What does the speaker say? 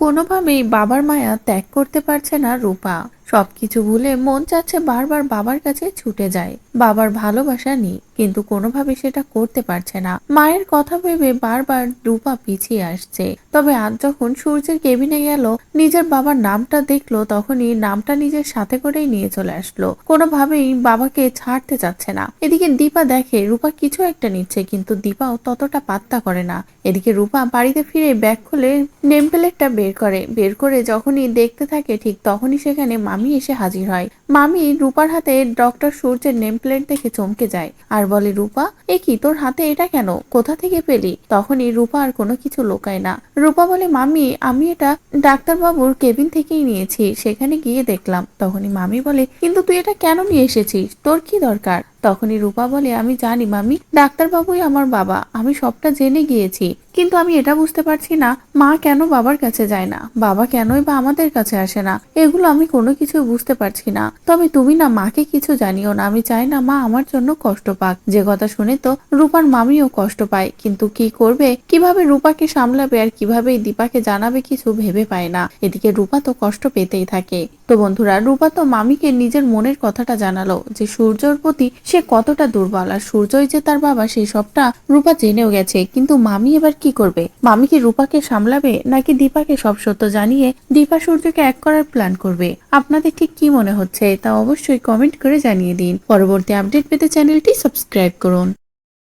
কোনোভাবেই বাবার মায়া ত্যাগ করতে পারছে না রূপা। সবকিছু ভুলে মন চাচ্ছে বারবার বাবার কাছে ছুটে যায়। বাবার ভালোবাসা নেই। কিন্তু কোনোভাবে সেটা করতে পারছে না। মায়ের কথা ভেবে বারবার রূপা পিছিয়ে আসছে। তবে আজ যখন সূর্যের কেবিনে গেল, নিজের বাবার নামটা দেখল, তখনই নামটা নিজের সাথে করেই নিয়ে চলে আসলো। কোনোভাবেই বাবাকে ছাড়তে চাচ্ছে না। এদিকে দীপা দেখে রূপা কিছু একটা নিচ্ছে, কিন্তু দীপাও ততটা পাত্তা করে না। এদিকে রূপা বাড়িতে ফিরে ব্যাগ খুলে নেম প্লেটটা বের করে। বের করে যখনই দেখতে থাকে, ঠিক তখনই সেখানে মামি এসে হাজির হয়। মামি রূপার হাতে ডক্টর সূর্যের নেম প্লেট দেখে চমকে যায়। আর বলে, রূপা, এ কি, তোর হাতে এটা কেন? কোথা থেকে পেলি? তখনই রূপা আর কোনো কিছু লোকায় না। রূপা বলে মামি আমি এটা ডাক্তারবাবুর কেবিন থেকেই নিয়েছি, সেখানে গিয়ে দেখলাম। তখনই মামি বলে, কিন্তু তুই এটা কেন নিয়ে এসেছিস? তোর কি দরকার? তখনই রূপা বলে, আমি জানি মামি ডাক্তারবাবুই আমার বাবা, আমি সবটা জেনে গিয়েছি, কিন্তু আমি এটা বুঝতে পারছি না। মা কেন বাবার কাছে যায় না? বাবা কেনই বা আমাদের কাছে আসে না? এগুলো আমি কোনো কিছু বুঝতে পারছি না। তবে তুমি না মাকে কিছু জানিও না। আমি চাই না মা আমার জন্য কষ্ট পাক। যে কথা শুনে তো রূপার মামিও কষ্ট পায়। কিন্তু কি করবে? কীভাবে রূপাকে সামলাবে আর কীভাবে দীপাকে জানাবে কিছু ভেবে পায় না। এদিকে রূপা তো কষ্ট পেতেই থাকে। তো বন্ধুরা, রূপা তো মামিকে নিজের মনের কথাটা জানালো যে সূর্যর প্রতি সে কতটা দুর্বল। আর সূর্যই যে তার বাবা সেই সবটা রূপা জেনেও গেছে। কিন্তু মামি এবার কি করবে? মামি কি রূপাকে সামলাবে নাকি দীপাকে সব সত্য জানিয়ে দীপা সূর্যকে এক করার প্ল্যান করবে? আপনাদের ঠিক কি মনে হচ্ছে তা অবশ্যই কমেন্ট করে জানিয়ে দিন। পরবর্তী আপডেট পেতে চ্যানেলটি সাবস্ক্রাইব করুন।